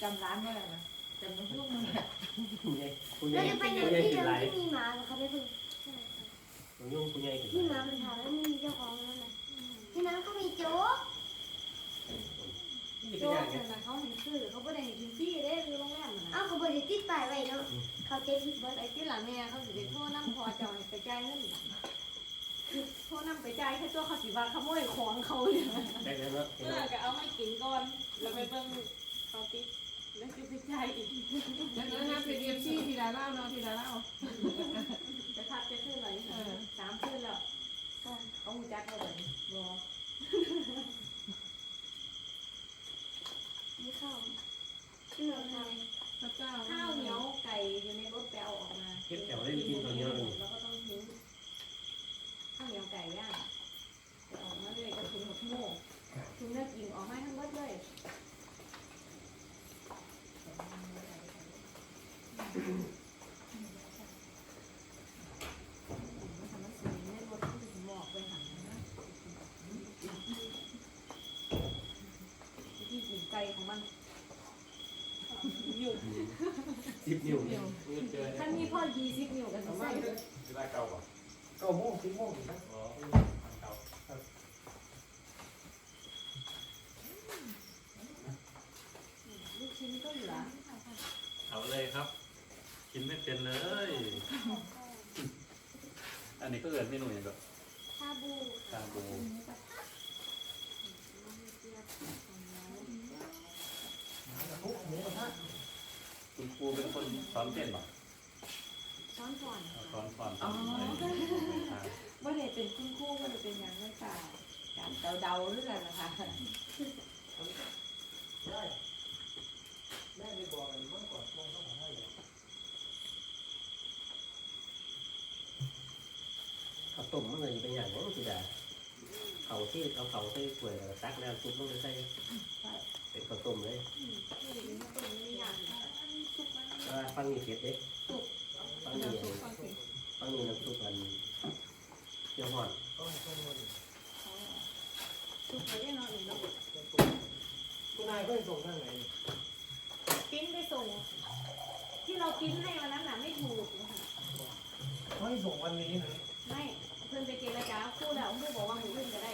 จำร้านไว้เลยนะจำน้ำพุ่งมันคุณยายคุณเรายายจะไปคุณไหนยายที่กินเดิไรมที่มีหมาเหรอคะไปเพิ่งคุณยุ่งคุณยายกินที่หไรมามันถามแล้วไม่มีเจ้าของแล้วนะที่น้ำก็มีโจ๊กนี่เป็นโจ๊กยังไงเนี่ยนะเขาเห็นซื้อเขาไม่ได้เห็นกินฟรีเด้คือโรงแรมน่ะนะเอ้าเขาบริติดป้ายไว้เนาะเขาเจ๊ทิดเบิร์ดไอ้ที่หลังเนี่ยเขาสิได้โทษน้ำพอเจอยไปจ่ายเงิน คือโทษน้ำไปจ่ายแค่ตัวเขาสิบาทขโมยของเขาเลยนะได้แล้วเนาะเมื่อก็เอามากินก่อนแล้วไปเบิ่งเขาติดแล้วก็ไปจ่ายอีกแล้วนะเป็นเอฟซีทีละเล่าเนาะทีละเล่าจะทับจะขึ้นอะไรสามขึ้นแล้วก็เขาหูจักเราแบบรอนี่ข้าวที่เราทพระเจ้าข้าวเหนียวไก่อยู่ในรถแปลออกมาเก็บแถวได้กินตอนนี้เลยแล้วก็ต้องทิ้ง ข้าวเหนียวไก่ย่างจะออกมาเลยก็ถุงหมดโม่ถุงเนื้อกินออกมาทั้งหมดเลยทำมันสวยในรถที่หมอกไปหันนะที่กินไก่ของมันอยู่สิบนิ้วท่านมีพ่อยีสิบนิ้วกันสองใส่ที่ได้เก่าป่ะ เก้าโมงสิบโมงนะอ๋ออันเก่าลูกชิ้นก็เหลือเอาเลยครับ กินไม่เป็นเลย อันนี้ก็เกิดเมนูอย่างก็ำชาบูชาบูคุณครูเป็นคนสอนเต้นป่ะ ช้อนก่อนสอนสอนอ๋อสอนว่าเด็เป็นคุณครู่ว่าจะเป็นอย่างไรค่ะการเดาๆหรืออะไรนะคะแม่ไม่บอกกันเมื่อก่อนมองเข้ามาให้ข้าวต้มมันเลยเป็นอย่างนั้นสิดาเขาที่เอาเขาใส่ถ้วยแล้วตักแล้วซุปมันเลยใส่เป็นข้าวต้มเลยว่าฟังนี่เผ็ดเด้ ฟังนี่ฟังนี่น้ำซุปมันเจียวหอนทุกคนได้นอนอีกแล้วคุณนายก็ไปส่งทางไหนปิ้นไปส่ง ที่เราปิ้นให้วันนั้นน่ะไม่ถูกนะคะเขาให้ส่งวันนี้นะไม่เพื่นไปเจรจาคู่แล้วคู่บอกว่าหมูขึ้นก็ได้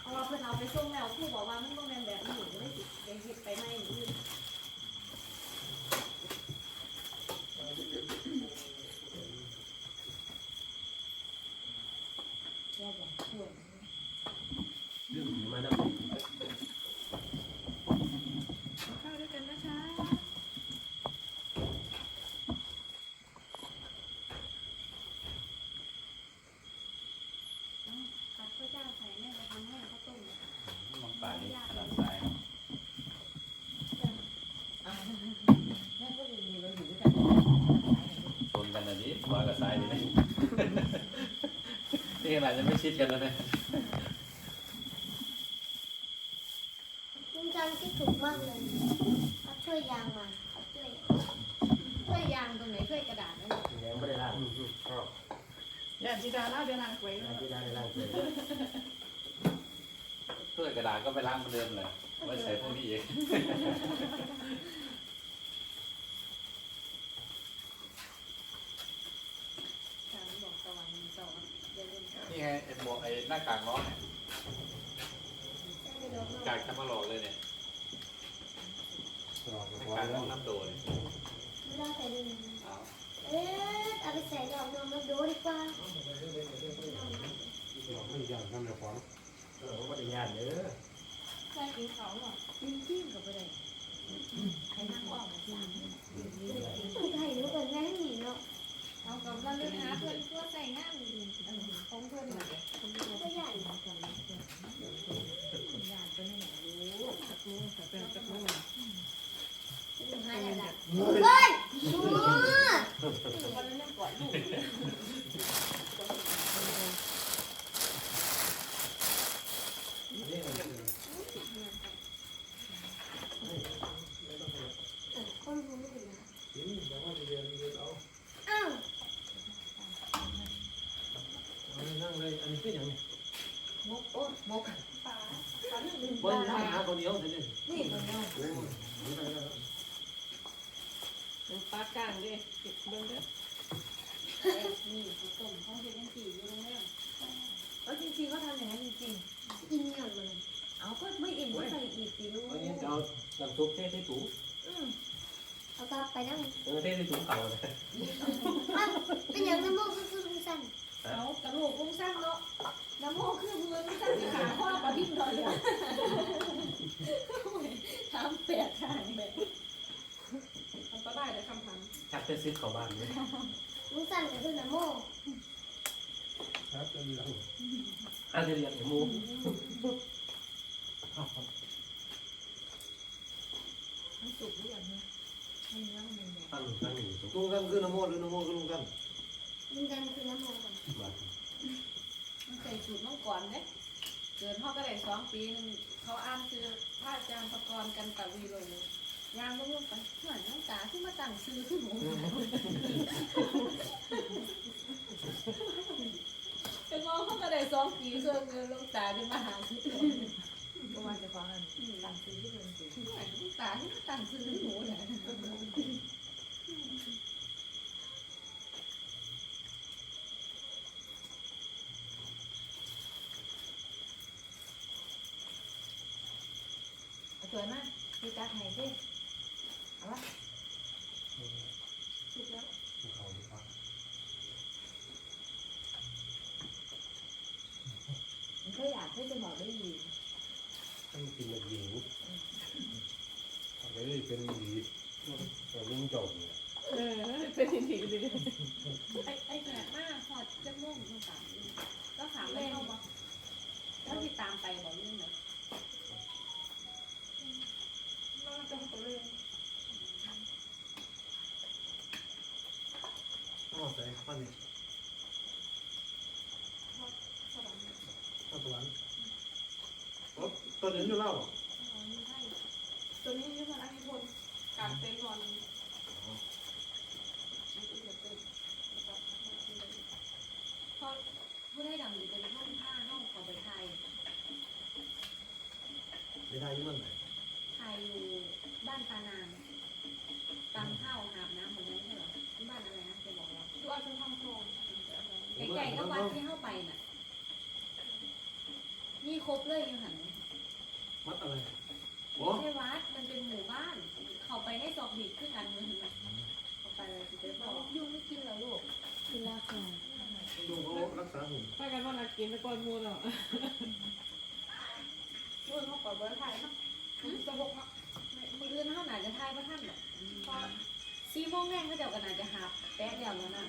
เพราะว่าเพื่นเอาไปส่งแล้วคู่บอกว่ามันต้องเป็นแบบนี้ไม่ติดเดี๋ยวเห็ดไปไม่หมูขึ้น แก้อย่างช่วย ดื่มมาด ข้าวด้วยกันนะคะ ตัดข้าวเจ้าใส่แม่ไปทำให้ข้าวต้ม มองป่านี่ขนาดซ้าย อ่าแม่ก็อยู่เราอยู่ด้วยกัน ชน กันอันนี้ขวากับซ้ายนี่นะนี่ขนาดยังไม่ชิดกันแล้วนะคุณจันที่ถูกมากเลยเขาช่วยยางมาเขาช่วยช่วยยางตรงไหนช่วยกระดาษนั่นำยังไม่ได้ล้างอย่าจีดาเล่าเดินทางไปล้างที่ได้ได้ล้างเลยเพื่อกระดาษก็ไปล้างเหมือนเดิมเลยไว้ใส่พวกนี้เอง การบอกตะวันสอนเดี๋ยวเล่นกัน นี่ ไงไอ้หมวกไอ้หน้ากากน้องเนี่ยไม่โดนกากทำมาหลอกเลยเนี่ยหน้ากากน้องน้ำโดนไม่ได้ใส่ดินเอาเอ๊ะเอาไปใส่ดอกนมมาดูดีกว่าไม่อยากทำแบบของเออว่าได้ยานเด้อใช่กินเขาหรอจิ้มจิ้มกับไปเลยให้นั่งออกมาจิ้มไม่ไทยรู้กันง่ายหนีเนาะ เอากับเราเลือกหาเพื่อนตัวใส่งานของเพื่อนมาก็ใหญ่ เป็นจักรวาล ถึงห้าระดับเฮ้ยโอ้ วันนั้นนั่งกอดลูก คนรู้ไม่ถึงนะ กินแต่ว่าเรียนเรียนเอา อ้าว เอานั่งเลย อันนี้คืออย่างนี้นมกโอ้มกปลาปลาหนึ่งเบิ้ลมาหาคนเดียวสินี่ตัวเนี้ยโอ้ยนี่ไปแล้วปลากลางดิติดเบิ้งเด้อนี่เขาต้มเขาเฮ็ดยังกี่อยู่โรงแรมเออจริงๆก็ทำอย่างนั้นจริงกินอย่างเลยๆเอาก็ไม่อิ่มก็ใส่อีกสิลูกวันนี้จะเอาน้ำซุปเทใส่ถุงอืมเอากลับไปนั่งเออเทใส่ถุงเก่าเลยอ้าวเป็นอย่างน้ำมูกคือคือสั้น เอากระโหลกกุ้งสั้นเนาะน้ำโมคือมือกุ้งสั้นที่ขาข้อปลาทิ่มเลยอะทำแปดทางแบบทำก็ได้แต่คำถามชักจะซื้อเข้าบ้านเลยลุงสั้นก็คือน้ำมูกครับจะมีหลังอาจจะเรียนหมูมันสุกหรือยังเนี่ยให้เนื้อมันยังไงตั้งตั้งอยู่ตรง ลุงกันคือน้ำโมหรือน้ำโมคือลุงกัน ลุงกันคือน้ำมูกก่อนบ้านมันเคยสูตรน้องก่อนเด้เกิดพ่อก็ได้สองปีนึงเขาอ่านคือพระอาจารย์ประกรณ์กันตะวีเลยยางก็ลูกไปเหมือนน้องตาที่มาตั้งซื้อขึ้นหมูเป็นมองเขาก็ได้สองปีส่วนเงินลูกตาที่มาหาซื้อประมาณจะฟังอันต่างซื้อที่เป็นสีลูกตาที่มาตั้งซื้อหมูเนี่ย สวยมากพี่จั ดให้สิเอาวะสุดแล้วเขาครับมันก็อยากให้จะบอกได้ยินต้องกินแบบหญิงอะไรเป็นหญิงแต่ลุงจบเนี่ยเออเป็นหินหินดิไอ้ไอ้แก่มากพอจะม่วงลูกตาแล้วถามเล่นเข้ามาแล้วที่ตามไปบอกเรื่องไหน น่าจะเขาเลย อ๋อ ใส่ข้าวนี่ข้าวสวรรค์อ๋อตัวนี้อยู่เล่าตัวนี้ยืมมาอันนี้พลการเต้นนอนพอผู้ได้ดังหรือเป็นห้องผ้าห้องขอไปไทยไม่ได้ยุ่งไหนไทยอยู่บ้านตานางตำข้าวหาบน้ำเหมือนนั้น บอกว่าตัวฉันทำทองใกล้ๆก็วัดที่เข้าไปน่ะ นี่ครบเลยอยู่หันมัดอะไรโอ้ไม่ใช่วัด มันเป็นหมู่บ้าน เข้าไปในซอกบิดขึ้นกันมือหันเข้าไปเลยสิเจ๊บเราอกยุ่งไม่กินเหรอลูกคือราคาลุงเขารักษาหุ่นไปกันว่านักกินตะกอนมูเนาะรุ่นเขาก่อนเบอร์ไทยมั้งจะหกมั้งมืออื่นเท่าไหร่จะทายว่าท่านหรอกพอ ซีโมงแรงก็เดี๋ยวกันอาจจะหาแป๊ะเดียวแล้วนั่น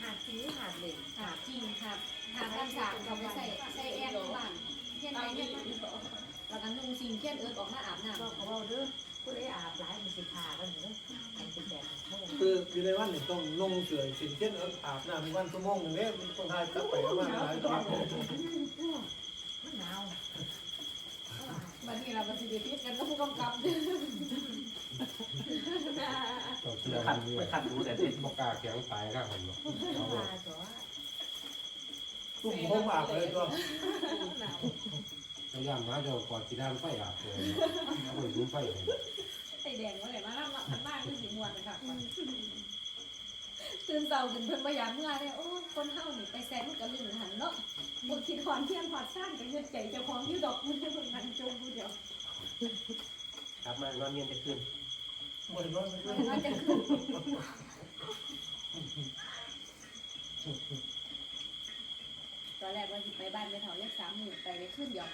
หาดจริงหรือหาดเหล่หาจริงครับหากันสามเราไปใส่ใส่แอนบ้านเทียนไปเทียนมาแล้วก็นุ่งซิงเทียนเอิร์ดออกมาอาบน้ำก็เขาเอาเด้อผู้ใดอาบหลายมันสิขากันเด้อมันเป็นแบบโม่คืออยู่ในวันนี่ต้องนงเสือสินเช่นเอิ้นอาบน้ำวันชั่วโมงนึงเนี่ยมันต้องทายกลับไปประมาณหลายครั้งมันหนาวบัดนี้เราบัดนี้พิษกันก็ผู้กำกับ ต่อเชื่อขัดรื่ไปขัดดูแต่เด็กบอกกาแข็งตายข้างผมหรอกปลาตัวตุ้มโค้งอาบเลยตัวพยายามมาเจ้าก่อนที่ด้านไฟอาบเลยแล้วก็ยุ่งไฟเลยไอ้แดงว่าไหนมาแล้วมันมากคือสีม่วนค่ะตื่นเช้าขึ้นเพิ่นพยายามเมื่อเลยโอ้คนเฮานี่ไปแซงกับลืมหันเนาะบ่คิดหอนเที่ยงหอดสร้างกันเงินใจเจ้าของอยู่ดอกมันให้เพิ่นนั่งจมผู้เดียวกลับมานอนเย็นจะขึ้น ตอนแรกว่าสิไปบ้านไปถาเลขสามหมื่นไปเลยขึ้นเดียว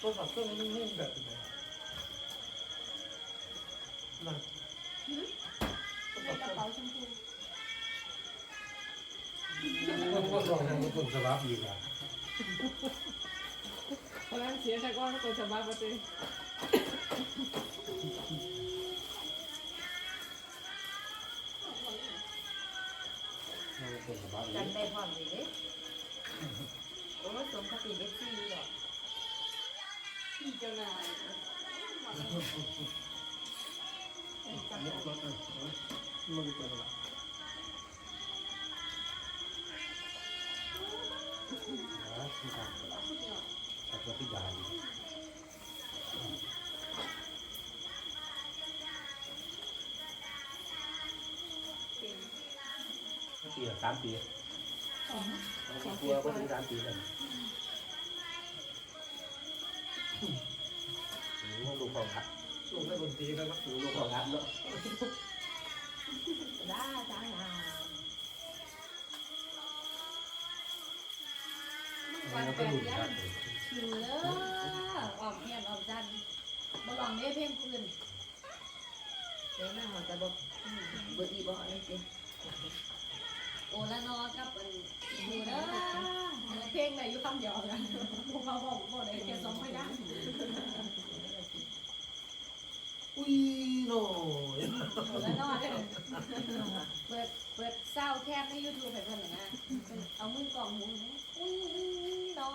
ตัวขับเครื่องมั นนิ่งแบบไหนนั่นในกระเป๋าชมพูมันก็ลองมันต้นสลับอีกอะเพราะนั้นเสียตะกอนก็จะมาปฏิมมันเป็นสบายจันดีได้พร้อมเลยเด้โอ้ยสมกับเป็นเอฟซีหรอกเจ้านาย ป็นอะไรอ่าที่ทำตัดตัวที่ใหญ่ปีละสามปีสองตัวก็ถึงสามปีเลยลูกของครับ ลูกได้คนตีแล้วครับลูกของครับเนาะได้จ้าหาวันแปก็ดลูกเดือครันบถือออมเฮียนออมจันบ่ลองเด้เพลงปืนเดี๋ยวแม่หอจะบอกเบอร์อีบอกอะไรสิโอละนอกับอันดูเด้อเพลงไหนอยู่คำเดียวกันพวกเขาบอกบ่ได้แค่สองพยางค์ อุ้ยโน่โอละนอเด้อเปิดเปิดเศร้าแคบใน YouTube ให้เพิ่นน่ะนะเอามือกล่องหมุนอุ้ยอุ้ยนอ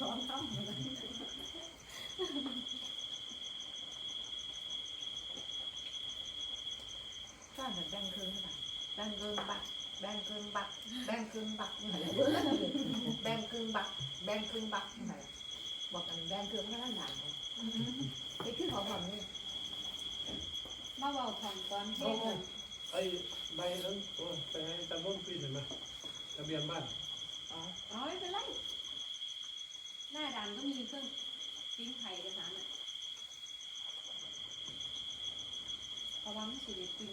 สอนทำก็เหมือนแบงค์ครึ่งบักแบงค์ครึ่งบักแบงค์ครึ่งบักแบงค์ครึ่งบักแบงค์ครึ่งบักแบงค์ครึ่งบักอะไรบอกกันแบงค์ครึ่งก็นั่นหนังไปขึ้นของผมนี่ มาเว้าถอนก่อนเพลงกันไอ้ใบนั้นโอ้ไปให้ตำรวจปีนเห็นไหมทะเบียนบ้านอ๋อไม่เป็นไรหน้าด่านก็มีเครื่องปิ้งไข่เอกสารอะเพราะว่ามันสิได้ปิ้ง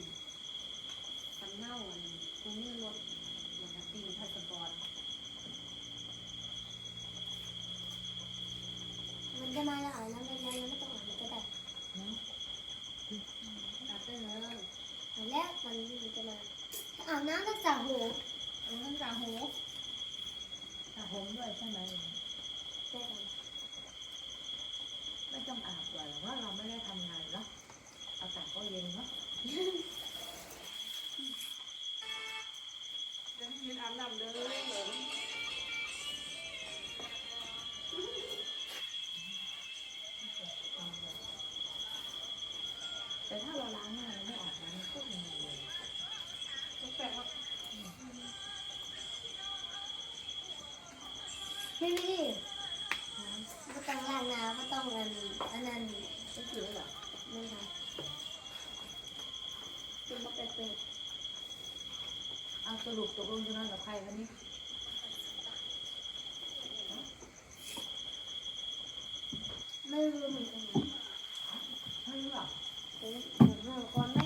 ทำเน่าอันกูมือรถเหมือนกับปิ้งพาสปอร์ตมันจะมาแล้วอ่านน้ำเป็นไรไม่ต้องอ่านก็ได้ ตัดเตอร์ อ่าน แล้วมันจะมาอาบน้ำรักษาหูเอาเรื่องจากหูถ้าผมด้วยใช่ไหมได้ไหมไม่ต้องอาบเลยว่าเราไม่ได้ทำงานเนาะอากาศก็เย็นเนาะจะ พี่ไม่ดีไม่ต้องล้างน้ำไม่ต้องอันอันนั้นก็คือเหรอไม่ค่ะคือมันเป็นเป็นเอาสรุปตกลงจะนอนกับใครวันนี้ไม่รู้เหมือนกันไม่รู้หรอกเออเหมือนเราก่อนไหม